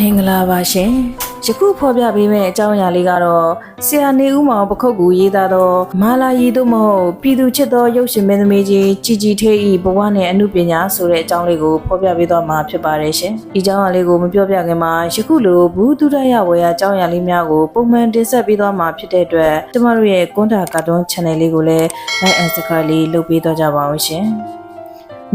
မင်္ဂလာပါရှင်ယခုဖော်ပြပေးမယ့်အကြောင်းအရာလေးကတော့ဆရာနေဦးမောင်ပခုတ်ကူရေးသားသောမာလာရီတို့မဟုတ်ပြည်သူချစ်သောရုပ်ရှင်မင်းသမီးကြီးជីជីထေးဤဘဝနဲ့အမှုပညာဆိုတဲ့အကြောင်းလေးကိုဖော်ပြပေးသွားမှာဖြစ်ပါတယ်ရှင်ဒီအကြောင်းအရာလေးကိုမပြောပြခင်မှာယခုလိုဘူးတုဒရဝေယအကြောင်းအရာလေးများကိုပုံမှန်တင်ဆက်ပေးသွားမှာဖြစ်တဲ့အတွက်ကျမတို့ရဲ့ကွန်တာကာတွန်း channel လေးကိုလည်း like and subscribe လေးလုပ်ပေးသွားကြပါအောင်ရှင်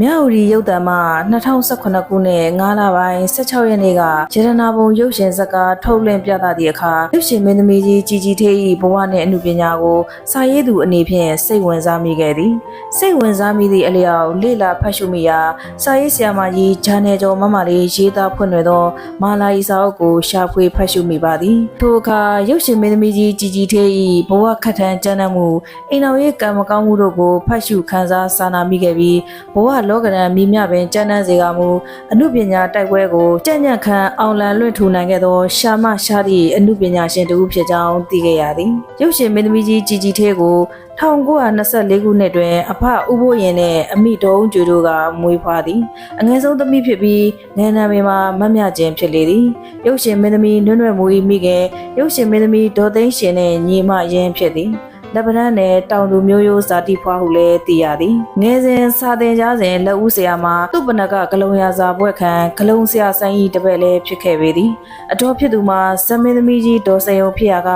မြောက်ရီရုပ်တံမှာ2018ခုနှစ်9လပိုင်း16ရက်နေ့ကရတနာဘုံရုပ်ရှင်ဇာတ်ကားထုတ်လွှင့်ပြသသည့်အခါရုပ်ရှင်မင်းသမီးကြီးជីជីထေး၏ဘဝနှင့်အမှုပညာကိုစာရေးသူအနေဖြင့်စိတ်ဝင်စားမိခဲ့သည်စိတ်ဝင်စားမိသည့်အလျောက်လေ့လာဖတ်ရှုမိရာစာရေးဆရာမကြီးဂျာနယ်ကျော်မမလေးရေးသားဖွင့်လွှဲသောမာလာဤစာအုပ်ကိုရှာဖွေဖတ်ရှုမိပါသည်ထိုအခါရုပ်ရှင်မင်းသမီးကြီးជីជីထေး၏ဘဝခက်ထန်ကြမ်းတမ်းမှုအိမ်တော်ရဲ့ကံမကောင်းမှုတို့ကိုဖတ်ရှုခန်းစားစာနာမိခဲ့ပြီးဘဝ လောကရန်မိမြပင်ကြမ်းတမ်းစေကမူအမှုပညာတိုက်ပွဲကိုကြံ့ညံ့ခန်းအောင်လန်လွင့်ထူနိုင်ခဲ့သော ရှာမရှာသည့်အမှုပညာရှင်တစ်ဦးဖြစ်ကြောင်းသိခဲ့ရသည်ရုပ်ရှင်မင်းသမီးကြီးជីជីထေးကို1924ခုနှစ်တွင် အဖဥပိုးရင်နှင့်အမိတော်ဦးကျွေတို့ကမွေးဖွားသည်အငယ်ဆုံးသမီးဖြစ်ပြီးငယ်နာမည်မှာမတ်မြခြင်းဖြစ်လေသည်ရုပ်ရှင်မင်းသမီးနွန့်နွန့်မူ၏မိခင်ရုပ်ရှင်မင်းသမီးဒေါ်သိန်းရှင်နှင့်ညီမရင်းဖြစ်သည် လက်ပန်းနဲ့တောင်သူမျိုးရိုးဇာတိဖွားဟုလည်းသိရသည်ငယ်စဉ်စာသင်ကြားစဉ်လက်ဦးဆရာမှာသူ့ပနကဂလုံရစာပွဲခံဂလုံဆရာဆိုင်ကြီးတပည့်လည်းဖြစ်ခဲ့ပေသည်အတော်ဖြစ်သူမှာဇမင်းသမီးကြီးဒေါ်စယုံဖြစ်ရာက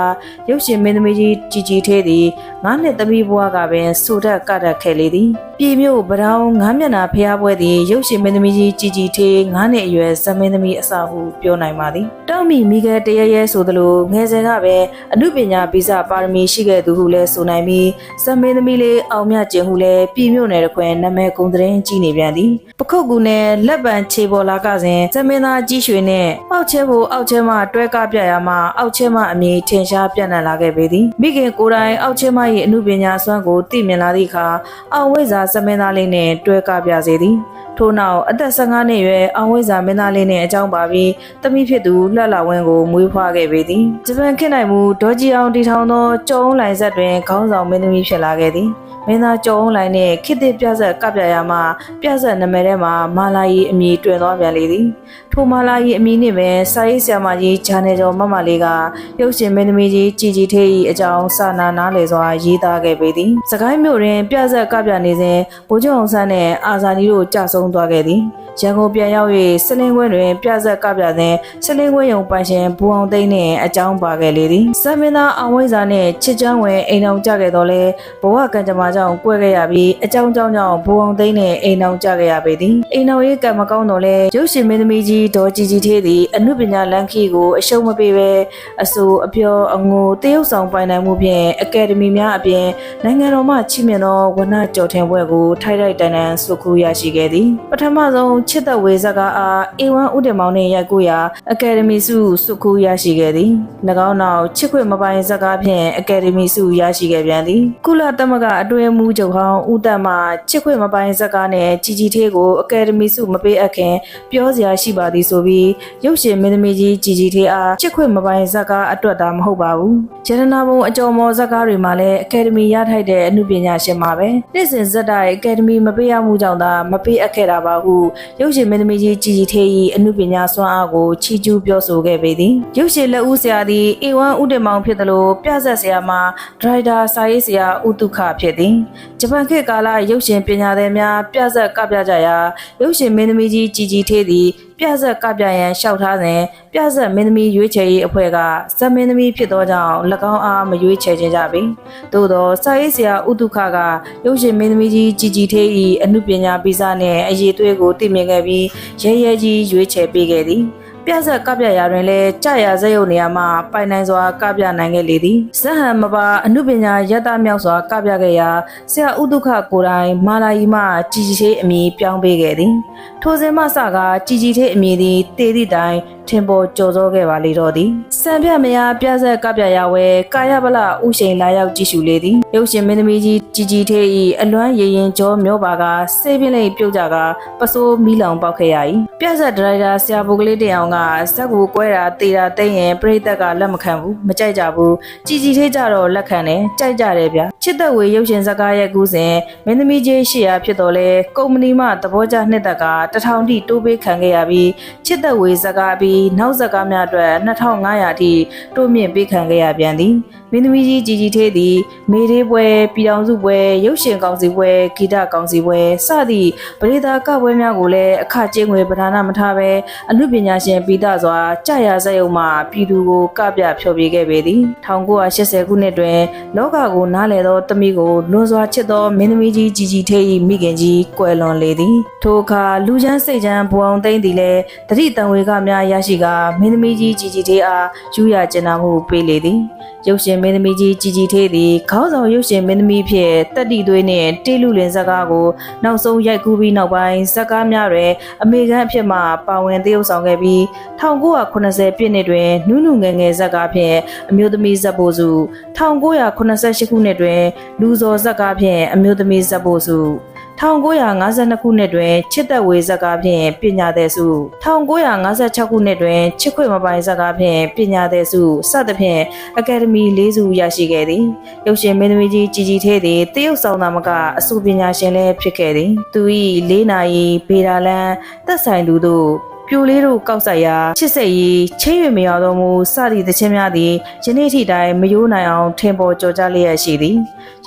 ရုပ်ရှင်မင်းသမီးကြီးကြည်ကြည်သေးသည်ငါးနှစ်သမီးဘွားကပင်စူတက်ကတက်ခဲ့လေသည်ပြည်မြို့ဗဒောင်းငါးမျက်နှာဖျားပွဲသည်ရုပ်ရှင်မင်းသမီးကြီးကြည်ကြည်သေးငါးနှစ်အရွယ်ဇမင်းသမီးအစဟုပြောနိုင်ပါသည်တောက်မီမိခဲတရရဲဆိုသလိုငယ်စဉ်ကပဲအမှုပညာဗီဇပါရမီရှိခဲ့သူဟုလည်းဆိုနိုင်ပြီးဇမင်းသမီးလေးအောင်မြတ်ကျင်ဟုလည်းပြည်မြို့နယ်တစ်ခွင်နာမည်ကုန်သတင်းကြီးနေပြန်သည်ပခုတ်ကူနယ်လက်ပံခြေပေါ်လာကစဉ်ဇမင်းသားကြီးရွှေနဲ့အောက်ချဲဖို့အောက်ချဲမှတွဲကပြရမှာအောက်ချဲမှအမည်ထင်ရှားပြန့်နှံ့လာခဲ့ပေသည်မိခင်ကိုယ်တိုင်အောက်ချဲမှ၏အမှုပညာအစွမ်းကိုသိမြင်လာသည့်အခါအောင်ဝိဇ္ဇာဇမင်းသားလေးနှင့်တွဲကပြစေသည်ထို့နောက်အသက်15နှစ်အရွယ်အောင်ဝိဇ္ဇာမင်းသားလေးနဲ့အကြောင်းပါပြီးတမိဖြစ်သူလှလှဝင်းကိုမွေးဖွားခဲ့ပေသည်ဂျပန်ခေတ်နိုင်မှုဒေါ်ဂျီအောင်တီထောင်သောကျောင်းလိုင်ဆက်တွင်ခေါင်းဆောင်မင်းသမီးဖြစ်လာခဲ့သည်မင်းသားကျောင်းလိုင်နှင့်ခေတ်သစ်ပြဆက်ကပြရာမှာပြဆက်နာမည်ထဲမှာမာလာယီအမည်တွင်သွားပြန်လေသည်ထိုမာလာယီအမည်နှင့်ပင်စာရေးဆရာမကြီးဂျာနယ်ကျော်မမလေးကရုပ်ရှင်မင်းသမီးကြီးជីជីထေး၏အကြောင်းစာနာနားလည်စွာရေးသားခဲ့ပေသည်စကိုင်းမြို့တွင်ပြဆက်ကပြနေစဉ်ဗိုလ်ချုပ်အောင်ဆန်းနှင့်အာဇာနည်တို့ကြာဆုံးသွားခဲ့သည် ရန်ကုန်ပြန်ရောက်၍စလင်းကွင်းတွင်ပြဆက်ကပြစဉ်စလင်းကွင်းရုံပိုင်ရှင်ဘူအောင်သိန်းနှင့်အကြောင်းပါခဲ့လေသည်စမင်းသားအောင်ဝိဇ္ဇာနှင့်ချစ်ချမ်းဝင်အိမ်အောင်ကြခဲ့တော်လဲဘဝကံကြမ္မာကြောင့်ကွဲခဲ့ရပြီးအကြောင်းကြောင့်ကြောင့်ဘူအောင်သိန်းနှင့်အိမ်အောင်ကြခဲ့ရပေသည်အိမ်အောင်ရေးကံမကောင်းတော်လဲရုပ်ရှင်မင်းသမီးကြီးဒေါ်ជីជីသေးသည်အမှုပညာလမ်းခီကိုအရှုံးမပေးဘဲအဆိုအပြောအငိုတရုပ်ဆောင်ပိုင်နိုင်မှုဖြင့်အကယ်ဒမီများအပြင်နိုင်ငံတော်မှချီးမြှင့်သောဝနကြော်ထင်ပွဲကိုထိုက်ထိုက်တန်တန်စုခုရရှိခဲ့သည်ပထမဆုံးချစ်သက်ဝေဇကားအား A1 ဦးတင်မောင်နှင့်ရိုက်ကူရာအကယ်ဒမီဆုစုခုရရှိခဲ့သည်၎င်းနောက်ချစ်ခွေမပိုင်ဇကားဖြင့်အကယ်ဒမီဆုရရှိခဲ့ပြန်သည်ကုလသမဂ္ဂအတွင်းမှုချုပ်ဟောင်းဦးသက်မှချစ်ခွေမပိုင်ဇကားနှင့်ជីជីသေးကိုအကယ်ဒမီဆုမပေးအပ်ခင်ပြောစရာရှိပါသည်ဆိုပြီးရုပ်ရှင်မင်းသမီးကြီးជីជីသေးအားချစ်ခွေမပိုင်ဇကားအတွက်သာမဟုတ်ပါဘူးရတနာဘုံအကျော်မော်ဇကားတွေမှာလည်းအကယ်ဒမီရထိုက်တဲ့အမှုပညာရှင်ပါပဲနေ့စဉ်ဇက်တိုင်းအကယ်ဒမီမပေးရမှုကြောင့်သာမပေးအပ်ခဲ့တာပါဟု ရုပ်ရှင်မင်းသမီးကြီးကြည်ကြည်ထေး၏အမှုပညာစွမ်းအားကိုချီးကျူးပြောဆိုခဲ့ပေသည်ရုပ်ရှင်လက်ဦးဆရာသည် A1 ဦးတင်မောင်ဖြစ်သလိုပြဆက်ဆရာမှာဒရိုက်တာစာရေးဆရာဦးတုခဖြစ်သည်ဂျပန်ခေတ်ကာလရုပ်ရှင်ပညာသည်များပြဆက်ကပြကြရာရုပ်ရှင်မင်းသမီးကြီးကြည်ကြည်ထေးသည် ပြဆက်ကပြရန်လျှောက်ထားစဉ်ပြဆက်မင်းသမီးရွေးချယ်ရေးအဖွဲ့ကဇက်မင်းသမီးဖြစ်သောကြောင့်၎င်းအားမရွေးချယ်ခြင်းကြပေသို့သောစာရေးဆရာဥတုခကရုပ်ရှင်မင်းသမီးကြီးជីជីသေး၏အမှုပညာဗီဇနှင့်အရေးသွေးကိုတည်မြင်ခဲ့ပြီးရဲရဲကြီးရွေးချယ်ပေးခဲ့သည် ပြဆက်ကပြရာတွင်လည်းကြရာစရုပ်နေရာမှပိုင်နိုင်စွာကပြနိုင်ခဲ့လေသည်ဇဟန်မပါအမှုပညာယတမြောက်စွာကပြခဲ့ရာဆရာဥဒုခကိုယ်တိုင်မာလာယီမှကြည်ကြီးသေးအမည်ပြောင်းပေးခဲ့သည်ထိုစဉ်မှစကားကြည်ကြီးသေးအမည်သည်တေသည့်တိုင် ထင်ပေါ်ကြော်စောခဲ့ပါလေတော့သည်စံပြမယာပြဆက်ကပြရာဝဲကာယဗလဥရှိန်လာရောက်ကြည့်ရှုလေသည်ရုပ်ရှင်မင်းသမီးကြီးជីជីသေး၏အလွမ်းရရင်ကြောမျောပါကစေးပြင်းလေးပြုတ်ကြကပစိုးမီးလောင်ပေါက်ခဲ့ရ၏ပြဆက်ဒရိုက်တာဆရာပုဂ္ဂလေးတယောက်ကဇက်ကိုကွဲတာတေတာတိတ်ရင်ပြိသက်ကလက်မခံဘူးမကြိုက်ကြဘူးជីជីသေးကြတော့လက်ခံတယ်ကြိုက်ကြတယ်ဗျ ချစ်သက်ဝေရုပ်ရှင်ဇာတ်ကားရဲ့ကူးစဉ်မင်းသမီးကြီးရှေ့ရဖြစ်တော်လဲကုမ္ပဏီမှသဘောကျနှစ်သက်ကတထောင်ထိတိုးပေးခံခဲ့ရပြီးချစ်သက်ဝေဇာတ်ကားပြီးနောက်ဇာတ်ကားများအတွက်2500အထိတိုးမြင့်ပေးခံခဲ့ရပြန်သည်မင်းသမီးကြီးជីជីသေးသည်မေရေးပွဲပြည်တော်စုပွဲရုပ်ရှင်ကောင်စီပွဲဂီတကောင်စီပွဲစသည့်ပရိသတ်ကပွဲများကိုလည်းအခကျင်းငွေပဓာနာမထားဘဲအမှုပညာရှင်ပိသစွာကြာရဇက်ယုံမှပြည်သူကိုကပြဖျော်ဖြေခဲ့ပေသည်1980ခုနှစ်တွင်လောကကိုနားလည်သတမိကိုလွန်စွာချစ်သောမင်းသမီးကြီးជីជីသေး၏မိခင်ကြီးကွယ်လွန်လေသည်ထိုအခါလူချမ်းစိတ်ချမ်းဘဝအောင်သိမ့်သည်လည်းတတိတံဝေကများရရှိကာမင်းသမီးကြီးជីជីသေးအားယူရကျင်နာမှုပေးလေသည် ရုပ်ရှင်မင်းသမီးကြီးជីជីသေးသည်ခေါင်းဆောင်ရုပ်ရှင်မင်းသမီးဖြစ်တက်တီသွေးနှင့်တေးလူလင်ဇာတ်ကားကိုနောက်ဆုံးရိုက်ကူးပြီးနောက်ပိုင်းဇာတ်ကားများတွင်အမေကန်အဖြစ်မှပါဝင်သရုပ်ဆောင်ခဲ့ပြီး1980ပြည့်နှစ်တွင်နုနုငယ်ငယ်ဇာတ်ကားဖြင့်အမျိုးသမီးဇက်ပိုစု1988ခုနှစ်တွင် လူစော်ဇာတ်ကားဖြင့်အမျိုးသမီးဇက်ပိုစု1952ခုနှစ်တွင်ချစ်သက်ဝေဇက်ကားဖြင့်ပညာသည်စု1956ခုနှစ်တွင်ချစ်ခွေမပိုင်ဇက်ကားဖြင့်ပညာသည်စုစသဖြင့်အကယ်ဒမီ၄စုရရှိခဲ့သည်ရုပ်ရှင်မင်းသမီးကြီးជីជីသေးသည်တရုတ်ဆောင်သားမကအဆိုပညာရှင်လည်းဖြစ်ခဲ့သည်သူ၏၄နာရီဗေဒါလန်သက်ဆိုင်သူတို့ ပြိုလေးတို့ကောက်ဆိုင်ရာချစ်စိတ်ရေးချင်းရွေမရောက်သောမူစသည့်သချင်းများသည်ယနေ့ထိတိုင်မယိုးနိုင်အောင်ထင်ပေါ်ကျော်ကြားလျက်ရှိသည်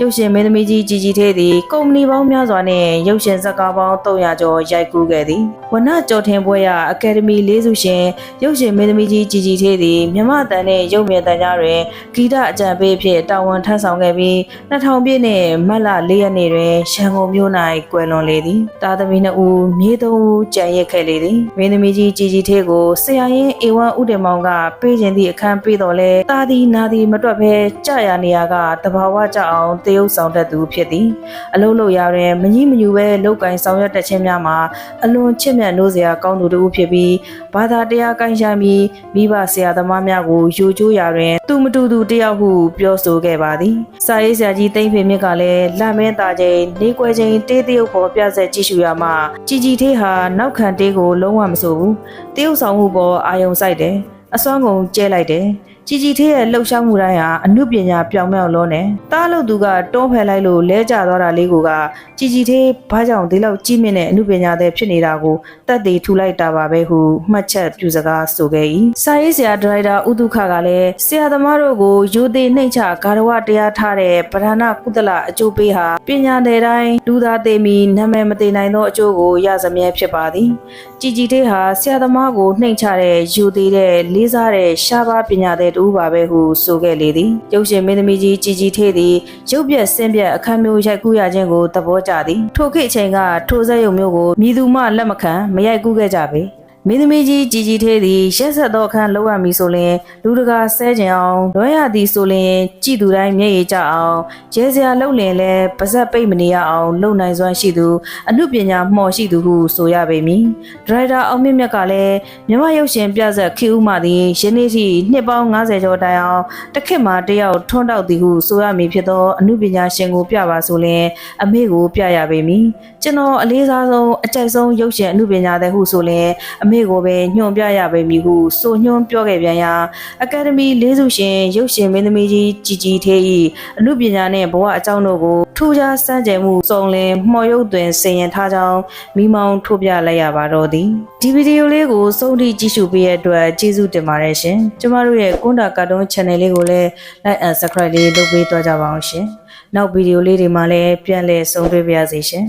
ရုပ်ရှင်မင်းသမီးကြီးជីជីသေးသည်ကုမ္ပဏီပေါင်းများစွာနှင့်ရုပ်ရှင်ဇာတ်ကားပေါင်း300ကျော်ရိုက်ကူးခဲ့သည်ဝနကျော်ထင်ပွဲရအကယ်ဒမီ၄စုရှင်ရုပ်ရှင်မင်းသမီးကြီးជីជីသေးသည်မြမတန်နှင့်ရုပ်မြင်တန်ကြားတွင်ဂီတအကြံပေးဖြစ်တာဝန်ထမ်းဆောင်ခဲ့ပြီး2000ပြည့်နှင့်မတ်လ4ရက်နေ့တွင်ရန်ကုန်မြို့၌ကွယ်လွန်လေသည်တာသမီ2ဦးမြေ3ဦးကြံရက်ခဲ့လေသည်မင်းသမီး ကြီးជីជីသေးကိုဆရာရင်အေဝမ်ဦးတင်မောင်ကပေးခြင်းသည့်အခန်းပေးတော်လဲတာသည်နာသည်မတွက်ဘဲကြာရနေရာကတဘာဝကြအောင်တရုပ်ဆောင်တတ်သူဖြစ်သည်အလုံးလို့ရတွင်မကြီးမညူပဲလောက်ကင်ဆောင်ရွက်တတ်ခြင်းများမှာအလွန်ချစ်မြတ်နိုးစရာကောင်းသူတစ်ဦးဖြစ်ပြီးဘာသာတရားကိုင်းရှာပြီးမိဘဆရာသမားများကိုယိုကျိုးရာတွင်သူမတူသူတယောက်ဟုပြောဆိုခဲ့ပါသည်စာရေးဆရာကြီးတိမ့်ဖေမြင့်ကလည်းလမင်းသားချင်းနေကွယ်ချင်းတေးတရုပ်ပေါ်ပြဆက်ကြည့်ရှုရမှជីជីသေးဟာနောက်ခံတေးကိုလုံးဝမဆိုဘူး ူးတရုပ်ဆောင်မှုပေါ်အာယုံစိုက်တယ် အစွမ်းကုန်ကျဲလိုက်တယ်ជីជីသေးရဲ့လှုပ်ရှားမှုတိုင်းဟာအမှုပညာပြောင်မြောက်လုံးနဲ့တားလို့သူကတွန်းဖယ်လိုက်လို့လဲကျသွားတာလေးကိုကជីជីသေးဘာကြောင့်ဒီလောက်ကြီးမြင့်တဲ့အမှုပညာတဲ့ဖြစ်နေတာကိုတက်သေးထူလိုက်တာပါပဲဟုမှတ်ချက်ပြုစကားဆိုခဲ့၏စာရေးဆရာဒရိုက်တာဥဒုခကလည်းဆရာသမားတို့ကိုရိုသေနှိမ့်ချဂါရဝတရားထားတဲ့ပဓာနာကုသလအကျိုးပေးဟာပညာတဲ့တိုင်းလူသားသေးမီနာမည်မသိနိုင်သောအကျိုးကိုရစမြဲဖြစ်ပါသည်ជីជីသေးဟာဆရာသမားကိုနှိမ့်ချတဲ့ရိုသေတဲ့ လေးစားတဲ့ရှားပါးပညာတဲ့တူပါပဲဟုဆိုခဲ့လေသည်ရုပ်ရှင်မင်းသမီးကြီးជីជីသေးသည်ရုပ်ပြက်ဆင်းပြက်အခမ်းမျိုးရိုက်ကူးရခြင်းကိုသဘောကျသည်ထိုခေတ်အချိန်ကထိုစက်ရုံမျိုးကိုမြည်သူမှလက်မခံမရိုက်ကူးခဲ့ကြပေ မင်းသမီးကြီးជីជីသေးသည်ရက်ဆက်သောအခန်းလောက်ရမည်ဆိုလျင်လူတကာဆဲကြင်အောင်လွှဲရသည်ဆိုလျင်ကြည်သူတိုင်းမျက်ရည်ကျအောင်ရဲစရာလှုပ်လင်လဲပါဇက်ပိတ်မနေရအောင်လုံနိုင်စွမ်းရှိသူအမှုပညာမှော်ရှိသူဟုဆိုရပေမည်ဒရိုက်တာအောင်မြင့်မြတ်ကလည်းမြမရုပ်ရှင်ပြဆက်ခေဦးမှသည်ယနေ့ထိနှစ်ပေါင်း90ကျော်တိုင်အောင်တစ်ခေတ်မှာတယောက်ထွန်းတောက်သည်ဟုဆိုရမည်ဖြစ်သောအမှုပညာရှင်ကိုပြပါဆိုလျင်အမေကိုပြရပေမည်ကျွန်တော်အလေးစားဆုံးအကြိုက်ဆုံးရုပ်ရှင်အမှုပညာတဲ့ဟုဆိုလျင်အမေကိုပဲညွှန်ပြရပေမည်ဟုဆိုညွှန်ပြောခဲ့ပြန်ရာအကယ်ဒမီလေးစုရှင်ရုပ်ရှင်မင်းသမီးကြီးជីជីသေး၏အမှုပညာနှင့်ဘဝအကြောင်းတို့ကိုထူးခြားစမ်းကြယ်မှုစုံလင်မှော်ရုပ်တွင်ဆင်ရင်ထားကြောင်းမိမောင်းထုတ်ပြလိုက်ရပါတော့သည်ဒီဗီဒီယိုလေးကိုစုံထိကြည့်ရှုပေးတဲ့အတွက်ကျေးဇူးတင်ပါတယ်ရှင်ကျမတို့ရဲ့ကွန်တာကာတွန်း channel လေးကိုလည်း like and subscribe လေးလုပ်ပေးသွားကြပါအောင်ရှင်နောက်ဗီဒီယိုလေးတွေမှာလည်းပြန်လည်ဆုံတွေ့ပါရစေရှင်